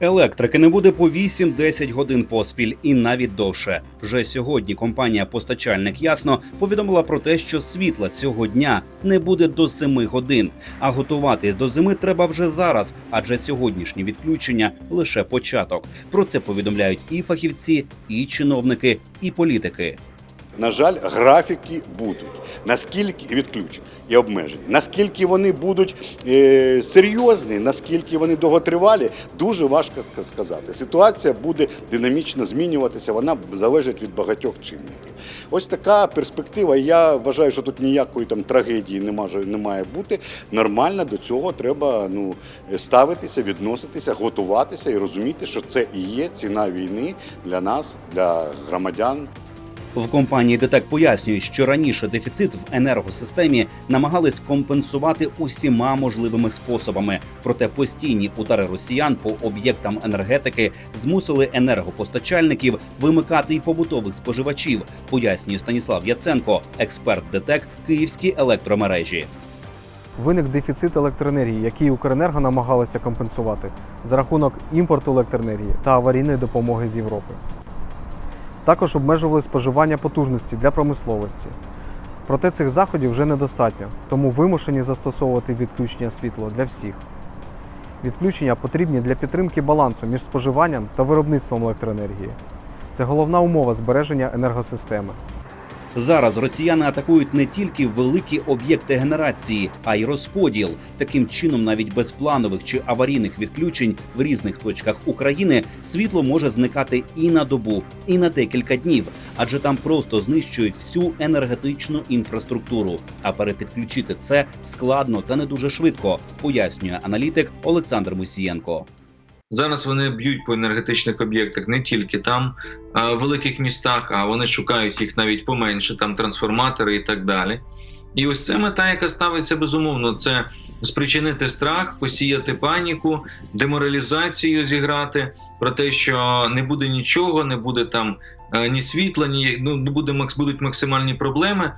Електрики не буде по 8-10 годин поспіль і навіть довше. Вже сьогодні компанія Постачальник Ясно повідомила про те, що світла цього дня не буде до 7 годин. А готуватись до зими треба вже зараз, адже сьогоднішні відключення лише початок. Про це повідомляють і фахівці, і чиновники, і політики. На жаль, графіки будуть. Наскільки відключень і обмежень, наскільки вони будуть е, серйозні, наскільки вони довготривалі, дуже важко сказати. Ситуація буде динамічно змінюватися, вона залежить від багатьох чинників. Ось така перспектива. Я вважаю, що тут ніякої там трагедії не може не має бути. Нормально до цього треба ну ставитися, відноситися, готуватися і розуміти, що це і є ціна війни для нас, для громадян. В компанії ДТЕК пояснюють, що раніше дефіцит в енергосистемі намагались компенсувати усіма можливими способами. Проте постійні удари росіян по об'єктам енергетики змусили енергопостачальників вимикати й побутових споживачів. Пояснює Станіслав Яценко, експерт ДТЕК Київські електромережі. Виник дефіцит електроенергії, який Укренерго намагалося компенсувати за рахунок імпорту електроенергії та аварійної допомоги з Європи. Також обмежували споживання потужності для промисловості. Проте цих заходів вже недостатньо, тому вимушені застосовувати відключення світла для всіх. Відключення потрібні для підтримки балансу між споживанням та виробництвом електроенергії. Це головна умова збереження енергосистеми. Зараз росіяни атакують не тільки великі об'єкти генерації, а й розподіл. Таким чином, навіть без планових чи аварійних відключень в різних точках України світло може зникати і на добу, і на декілька днів, адже там просто знищують всю енергетичну інфраструктуру. А перепідключити це складно та не дуже швидко, пояснює аналітик Олександр Мусієнко. Зараз вони б'ють по енергетичних об'єктах не тільки там, а в великих містах, а вони шукають їх навіть поменше, там трансформатори і так далі. І ось це мета, яка ставиться безумовно, це спричинити страх, посіяти паніку, деморалізацію зіграти про те, що не буде нічого, не буде там е, ні світла, ні ну не буде будуть максимальні проблеми.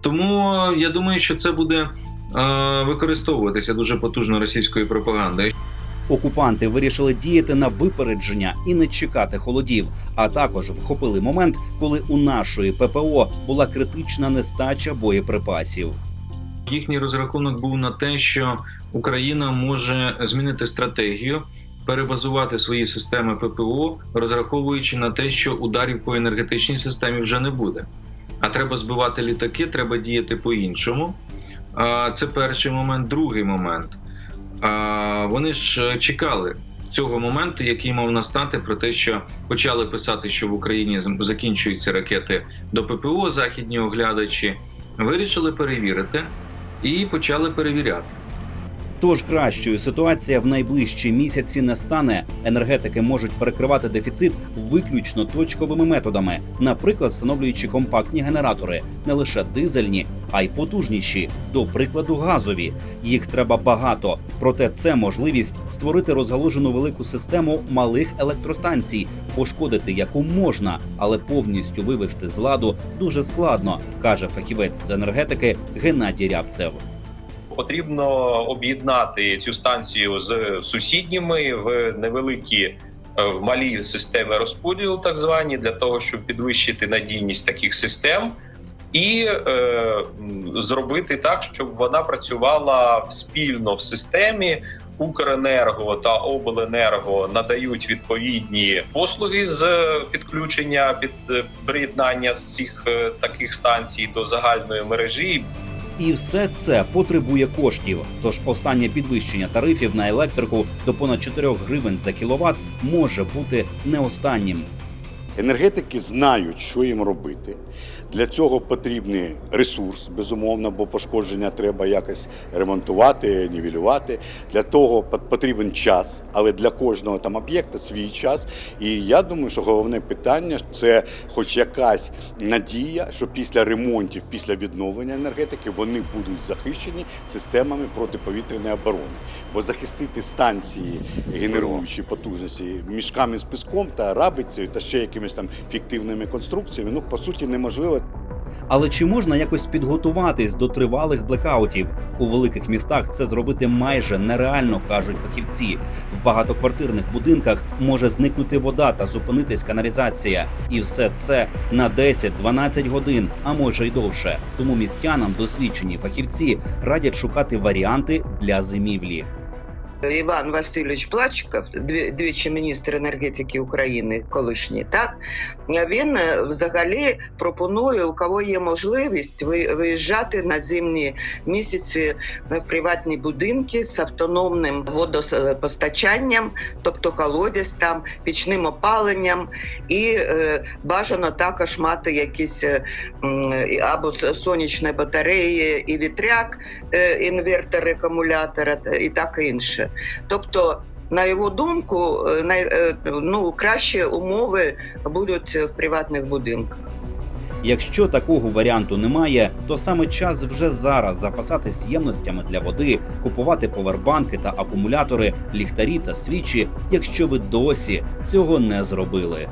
Тому е, я думаю, що це буде е, використовуватися дуже потужно російською пропагандою. Окупанти вирішили діяти на випередження і не чекати холодів, а також вхопили момент, коли у нашої ППО була критична нестача боєприпасів. Їхній розрахунок був на те, що Україна може змінити стратегію, перебазувати свої системи ППО, розраховуючи на те, що ударів по енергетичній системі вже не буде. А треба збивати літаки, треба діяти по-іншому. Це перший момент. Другий момент. А, Вони ж чекали цього моменту, який мав настати, про те, що почали писати, що в Україні закінчуються ракети до ППО, західні оглядачі. Вирішили перевірити і почали перевіряти. Тож кращою ситуація в найближчі місяці не стане. Енергетики можуть перекривати дефіцит виключно точковими методами, наприклад, встановлюючи компактні генератори, не лише дизельні, а й потужніші, до прикладу, газові. Їх треба багато, проте це можливість створити розгалужену велику систему малих електростанцій, пошкодити яку можна, але повністю вивести з ладу дуже складно, каже фахівець з енергетики Геннадій Рябцев. Потрібно об'єднати цю станцію з сусідніми в невеликі е, в малі системи розподілу, так звані, для того, щоб підвищити надійність таких систем. І е, зробити так, щоб вона працювала спільно в системі. Укренерго та обленерго надають відповідні послуги з е, підключення під е, приєднання цих таких станцій до загальної мережі. І все це потребує коштів. Тож останнє підвищення тарифів на електрику до понад 4 гривень за кіловат може бути не останнім. Енергетики знають, що їм робити. Для цього потрібний ресурс, безумовно, бо пошкодження треба якось ремонтувати, нівелювати. Для того пот- потрібен час, але для кожного там об'єкта свій час. І я думаю, що головне питання це хоч якась надія, що після ремонтів, після відновлення енергетики вони будуть захищені системами протиповітряної оборони. Бо захистити станції, генеруючі потужності мішками з піском та рабицею та ще якимись там фіктивними конструкціями, ну по суті неможливо. Але чи можна якось підготуватись до тривалих блекаутів? У великих містах це зробити майже нереально, кажуть фахівці. В багатоквартирних будинках може зникнути вода та зупинитись каналізація. І все це на 10-12 годин, а може й довше. Тому містянам досвідчені фахівці радять шукати варіанти для зимівлі. Іван Васильович Плачков, дві- двічі міністр енергетики України, колишній, так він е, взагалі пропонує, у кого є можливість, виїжджати на зимні місяці в приватні будинки з автономним водопостачанням, тобто колодязь там, пічним опаленням, і е, бажано також мати якісь е, або сонячні батареї і вітряк, інвертори, акумулятора і так інше. Тобто, на його думку, е, е, ну, кращі умови будуть в приватних будинках. Якщо такого варіанту немає, то саме час вже зараз запасатись ємностями для води, купувати повербанки та акумулятори, ліхтарі та свічі, якщо ви досі цього не зробили.